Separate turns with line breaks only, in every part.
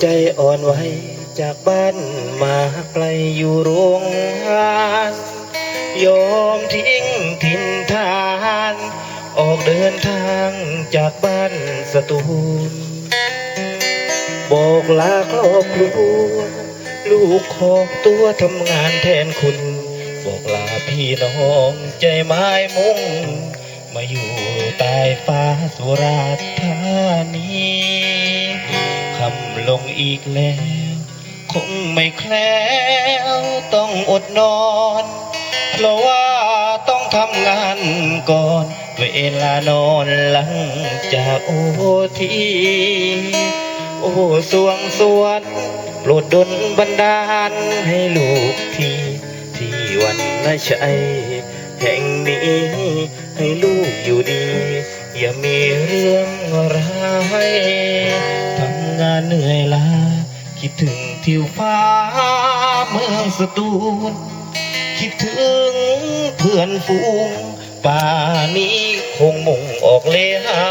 ใจอ่อนไหวจากบ้านมาไกลอยู่โรงงานยอมทิ้งถิ่นฐาน ออกเดินทางจากบ้านสตูลบอกลาครอบครัวลูกขอบตัวทำงานแทนคุณ บอกลาพี่น้องใจไม้มุ่ง มาอยู่ใต้ฟ้าสุราษฎร์ธานี คำลงอีกแล้ว คงไม่แคล้วต้องอดนอน เพราะว่าต้องทำงานก่อน เวลานอนหลังจากโอทีโอ้สวงสวรรค์โปรดดลบันดาลให้ลูกที่ที่วันนาชัยแห่งนี้ให้ลูกอยู่ดี อย่ามีเรื่องร้าย เหนื่อยล้าคิดถึงทิวฟ้าเมืองสตูลคิดถึงเพื่อนฝูงป่านี้คงมุ่งออกเลหา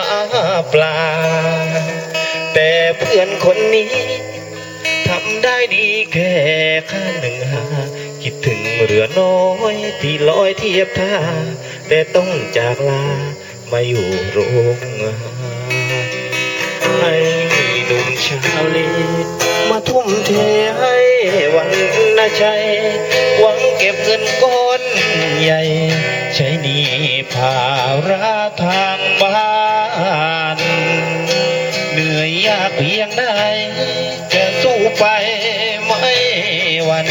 ปลา แต่เพื่อนคนนี้ทำได้ดีแค่ข้าหนึ่งหาคิดถึงเรือน้อยที่ลอยเทียบท่า แต่ต้องจากลามาอยู่โรงงานให้ ชาวเลมาทุ่มเทให้หวังนาชัยหวังเก็บเงินก้อนใหญ่ ใช้หนี้ภาระทางบ้านเหนื่อยยากเพียงใดจะสู้ไปไม่หวัน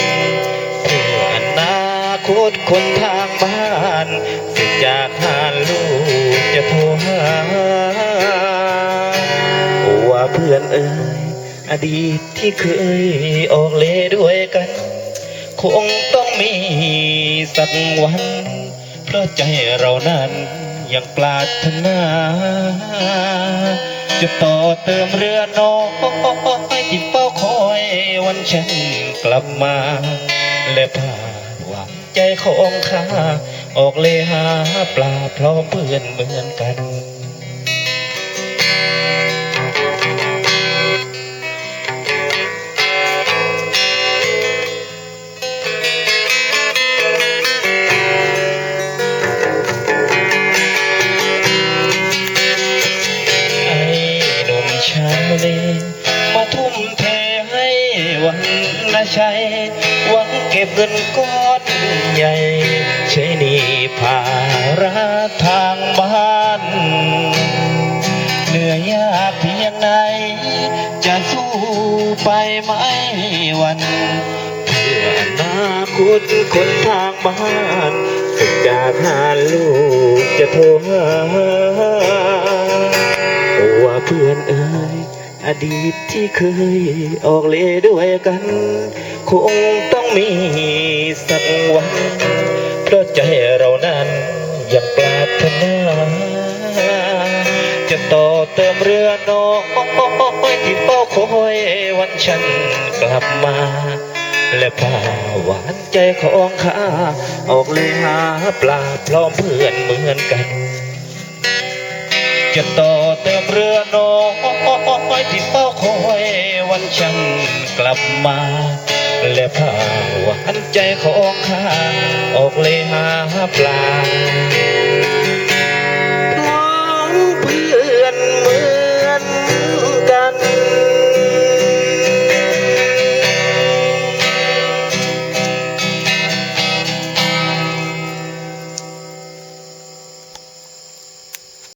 เพื่ออนาคตคนทางบ้านสร็จากหานลูกจะโทรหา พื่อนเอ่ยอดีตที่เคยออกเลด้วยกัน คงต้องมีสักวัน เพราะใจเรานั้นยังปรารถนา จะต่อเติมเรือน้อยที่เฝ้าคอยวันฉันกลับมา และพาหวังใจของข้าออกเลหาปลาพร้อมเพื่อนเหมือนกัน วันนาชัยหวังเก็บเงินก้อนใหญ่ ใช้หนี้ภาระทางบ้านเหนื่อยยากเพียงไหนจะสู้ไปไม่วัน เพื่ออนาคตคนทางบ้านสุดจากหาลูกจะโทรหาว่าเพื่อนเอ่ย อดีตที่เคยออกเลด้วยกัน คงต้องมีสักวัน เพราะใจเรานั้นยังปรารถนาจะต่อเติมเรือน้อยที่เฝ้าคอยวันฉันกลับมา และพาหวานใจของข้าออกเลยหาปลาพร้อมเพื่อนเหมือนกัน จะต่อเติมเรือน้อย ที่เฝ้าคอยวันฉันกลับมา และพาหวานใจของข้าออกเลยหาปลา